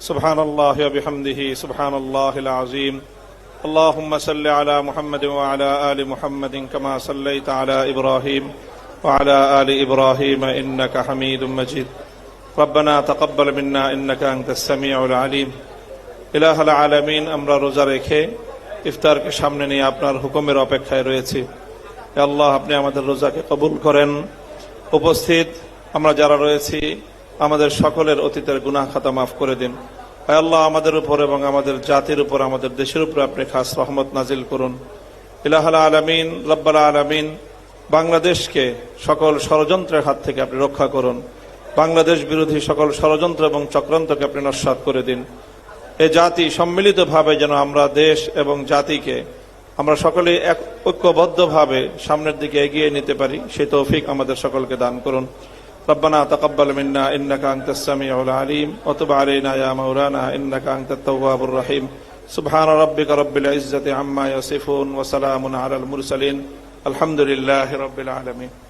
سبحان الله وبحمده سبحان الله العظيم اللهم صل على محمد وعلى ال محمد كما صليت على ابراهيم وعلى ال ابراهيم انك حميد مجيد ربنا تقبل منا انك انت السميع العليم ইলাহ আলামিন আমরা রোজা রেখে ইফতারকে সামনে নিয়ে আপনার হুকুমের অপেক্ষায় রয়েছি হে আল্লাহ আপনি আমাদের রোজাকে কবুল করেন উপস্থিত আমরা যারা রয়েছি আমাদের সকলের অতীতের গুনাহ খাতা মাফ করে দিন। হে আল্লাহ আমাদের উপর এবং আমাদের জাতির উপর, আমাদের দেশের উপর আপনি খাস রহমত নাজিল করুন। ইলাহ আলামিন, রব্বাল আলমিন, বাংলাদেশকে সকল ষড়যন্ত্রের হাত থেকে আপনি রক্ষা করুন। বাংলাদেশ বিরোধী সকল ষড়যন্ত্র এবং চক্রান্তকে আপনি নস্বাত করে দিন। এ জাতি সম্মিলিতভাবে যেন আমরা দেশ এবং জাতিকে আমরা সকলে এক ঐক্যবদ্ধভাবে সামনের দিকে এগিয়ে নিতে পারি সেই তৌফিক আমাদের সকলকে দান করুন। ربنا تقبل منا إنك أنت السميع العليم وتب علينا يا مولانا إنك أنت التواب الرحيم. سبحان ربك رب العزة عما يصفون وسلام على المرسلين. الحمد لله رب العالمين.